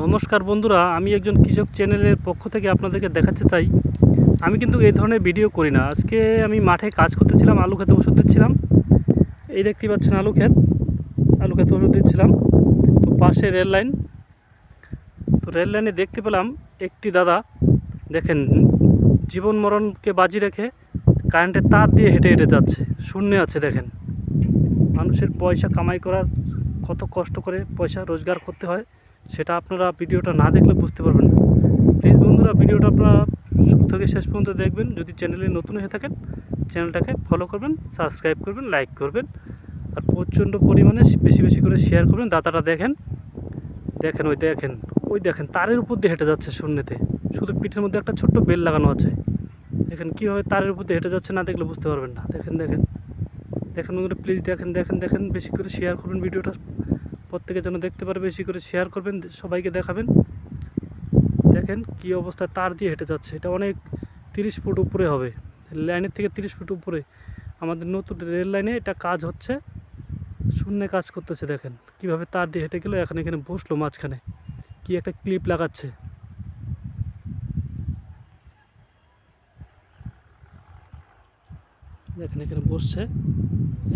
নমস্কার বন্ধুরা, আমি একজন কৃষক চ্যানেলের পক্ষ থেকে আপনাদেরকে দেখাতে চাই। আমি কিন্তু এই ধরনের ভিডিও করি না। আজকে আমি মাঠে কাজ করতেছিলাম, আলু খেতে ওষুধ দিচ্ছিলাম। এই দেখতে পাচ্ছেন আলু ক্ষেত। আলু খেতে ওষুধ দিচ্ছিলাম। তো পাশে রেল লাইন। তো রেল লাইনে দেখতে পেলাম একটি দাদা, দেখেন, জীবন মরণকে বাজি রেখে কারেন্টের তার দিয়ে হেঁটে হেঁটে যাচ্ছে। শূন্যে আছে, দেখেন। মানুষের পয়সা কামাই করার কত কষ্ট করে পয়সা রোজগার করতে হয়। সেটা আপনারা ভিডিওটা না দেখলে বুঝতে পারবেন না। প্লিজ বন্ধুরা, ভিডিওটা আপনারা শুরু থেকে শেষ পর্যন্ত দেখবেন। যদি চ্যানেলে নতুন হয়ে থাকেন, চ্যানেলটাকে ফলো করবেন সাবস্ক্রাইব করবেন লাইক করবেন, আর প্রচণ্ড পরিমাণে বেশি বেশি করে শেয়ার করবেন। দাতাটা দেখেন দেখেন, ওই দেখেন ওই দেখেন, তারের উপর দিয়ে হেঁটে যাচ্ছে শূন্যতে। শুধু পিঠের মধ্যে একটা ছোট্ট বেল লাগানো আছে। দেখেন, কীভাবে তারের উপর দিয়ে হেঁটে যাচ্ছে না দেখলে বুঝতে পারবেন না। দেখেন দেখেন দেখেন প্লিজ দেখেন দেখেন দেখেন, বেশি করে শেয়ার করবেন ভিডিওটা। প্রত্যেকে যেন দেখতে পারে বেশি করে শেয়ার করবেন, সবাইকে দেখাবেন। দেখেন কি অবস্থা, তার দিয়ে হেঁটে যাচ্ছে। এটা অনেক তিরিশ ফুট উপরে হবে। লাইনের থেকে তিরিশ ফুট উপরে। আমাদের নতুন রেল লাইনে এটা কাজ হচ্ছে। শূন্যে কাজ করতেছে, দেখেন। কীভাবে তার দিয়ে হেঁটে গেলো, এখানে এখানে বসল মাঝখানে। কি একটা ক্লিপ লাগাচ্ছে। দেখেন এখানে বসছে।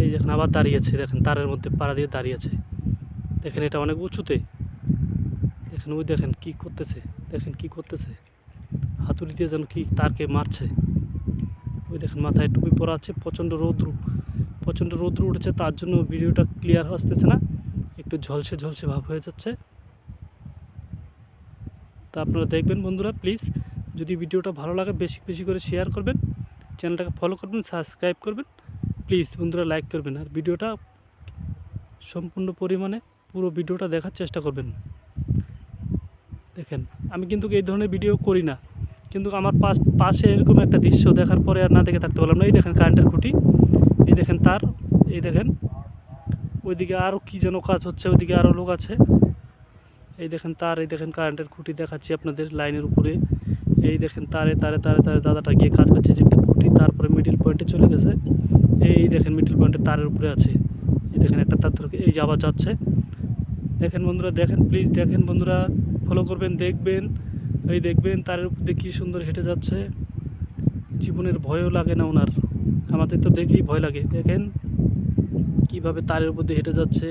এই দেখেন আবার দাঁড়িয়েছে, দেখেন তারের মধ্যে পাড়া দিয়ে দাঁড়িয়েছে। দেখেন এটা অনেক উঁচুতে। দেখেন, ওই দেখেন কি করতেছে, দেখেন কি করতেছে। হাতুড়ি দিয়ে যেন কি তারকে মারছে। ওই দেখেন, মাথায় টুপি পরা আছে, প্রচণ্ড রৌদ্র প্রচণ্ড রৌদ্র উঠেছে, তার জন্য ভিডিওটা ক্লিয়ার আসতেছে না। একটু ঝলসে ঝলসে ভাব হয়ে যাচ্ছে। তা আপনারা দেখবেন বন্ধুরা প্লিজ যদি ভিডিওটা ভালো লাগে, বেশি বেশি করে শেয়ার করবেন। চ্যানেলটাকে ফলো করবেন সাবস্ক্রাইব করবেন। প্লিজ বন্ধুরা লাইক করবেন। আর ভিডিওটা সম্পূর্ণ পরিমাণে পুরো ভিডিওটা দেখার চেষ্টা করবেন। দেখেন, আমি কিন্তু এই ধরনের ভিডিও করি না। কিন্তু আমার পাশ, পাশে এরকম একটা দৃশ্য দেখার পরে আর না দেখে থাকতে পারলাম না। এই দেখেন কারেন্টের খুঁটি, এই দেখেন তার, এই দেখেন। ওইদিকে আরও কী যেন কাজ হচ্ছে, ওইদিকে আরও লোক আছে। এই দেখেন তার, এই দেখেন কারেন্টের খুঁটি দেখাচ্ছি আপনাদের লাইনের উপরে। এই দেখেন তারে তারে তারে তারে দাদাটা গিয়ে কাজ করছে যে খুঁটি, তারপরে মিডিল পয়েন্টে চলে গেছে। এই দেখেন মিডিল পয়েন্টে তারের উপরে আছে। এই দেখেন একটা তার এই যে আবার যাচ্ছে। দেখেন বন্ধুরা, দেখেন প্লিজ দেখেন বন্ধুরা ফলো করবেন, দেখবেন, এই দেখবেন, তারের উপর দিয়ে কী সুন্দর হেঁটে যাচ্ছে। জীবনের ভয়ও লাগে না ওনার। আমাদের তো দেখেই ভয় লাগে। দেখেন কীভাবে তারের উপর দিয়ে হেঁটে যাচ্ছে।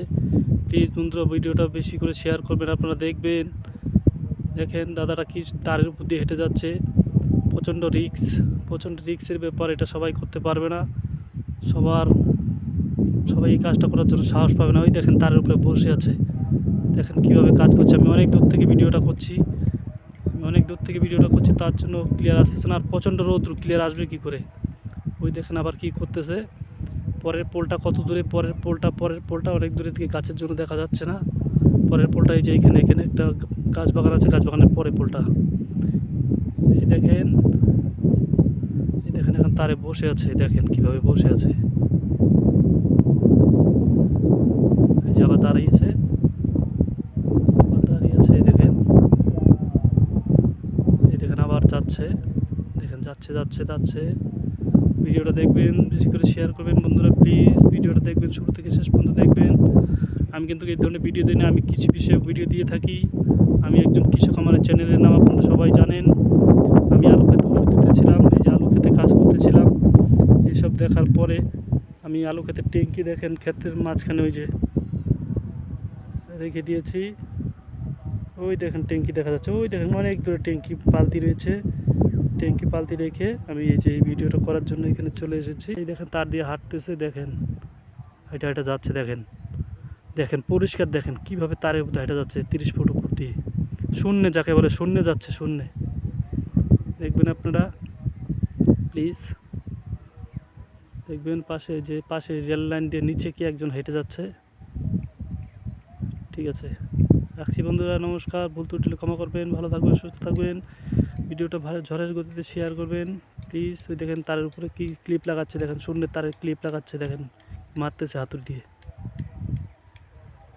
প্লিজ বন্ধুরা, ভিডিওটা বেশি করে শেয়ার করবেন, আপনারা দেখবেন। দেখেন দাদাটা কি তারের উপর দিয়ে হেঁটে যাচ্ছে। প্রচণ্ড রিক্স প্রচণ্ড রিক্সের ব্যাপার, এটা সবাই করতে পারবে না। সবার, সবাই এই কাজটা করার জন্য সাহস পাবে না। ওই দেখেন তারের উপরে বসে আছে। দেখেন কীভাবে কাজ করছে। আমি অনেক দূর থেকে ভিডিওটা করছি। আমি অনেক দূর থেকে ভিডিওটা করছি, তার জন্য ক্লিয়ার আসতেছে না। আর প্রচণ্ড রৌদ্র ক্লিয়ার আসবে কী করে? ওই দেখেন আবার কি করতেছে। পরের পোলটা কত দূরে, পরের পোলটা পরের পোলটা অনেক দূরে থেকে গাছের জন্য দেখা যাচ্ছে না। পরের পোলটা এই যে এখানে এখানে একটা গাছ বাগান আছে, গাছ বাগানের পরে পোলটা। এই দেখেন এই দেখেন এখন তারে বসে আছে দেখেন কীভাবে বসে আছে এই যে আবার দাঁড়িয়েছে আবার দাঁড়িয়েছে এই দেখেন এই দেখেন আবার যাচ্ছে, দেখেন যাচ্ছে যাচ্ছে যাচ্ছে। ভিডিওটা দেখবেন, বেশি করে শেয়ার করবেন বন্ধুরা প্লিজ ভিডিওটা দেখবেন, শুরু থেকে শেষ পর্যন্ত দেখবেন। আমি কিন্তু এই ধরনের ভিডিও দিই না, আমি কিছু বিষয়ে ভিডিও দিয়ে থাকি। আমি একজন কৃষক, আমার চ্যানেলের নাম আপনারা সবাই জানেন। আমি আলু খেতে ওষুধ দিতেছিলাম, এই যে আলু খেতে কাজ করতেছিলাম। এইসব দেখার পরে আমি আলু খেতে ট্যাঙ্কি দেখেন, ক্ষেতের মাঝখানে ওই যে রেখে দিয়েছি। ওই দেখেন ট্যাঙ্কি দেখা যাচ্ছে, ওই দেখেন অনেক দূরে ট্যাঙ্কি বালতি রয়েছে। ট্যাঙ্কি পালতি রেখে আমি এই যে এই ভিডিওটা করার জন্য এখানে চলে এসেছি। এই দেখেন তার দিয়ে হাঁটতেছে, দেখেন। এটা এটা যাচ্ছে, দেখেন। দেখেন, পরিষ্কার দেখেন কীভাবে তারের উপর হেঁটে যাচ্ছে, তিরিশ ফুট উপর দিয়ে। শূন্যে যাকে বলে শূন্যে যাচ্ছে, শূন্যে। দেখবেন আপনারা প্লিজ দেখবেন পাশে যে পাশে রেল লাইন দিয়ে নিচে কি একজন হেঁটে যাচ্ছে। ঠিক আছে। রাখছি বন্ধুরা, নমস্কার। ভুল ত্রুটি ক্ষমা করবেন, ভালো থাকবেন, সুস্থ থাকবেন। ভিডিওটা ভালো ঝড়ের গতিতে শেয়ার করবেন। প্লিজ ওই দেখেন তারের উপরে কি ক্লিপ লাগাচ্ছে দেখেন, শূন্যের তারের ক্লিপ লাগাচ্ছে দেখেন, মারতেছে হাতুর দিয়ে।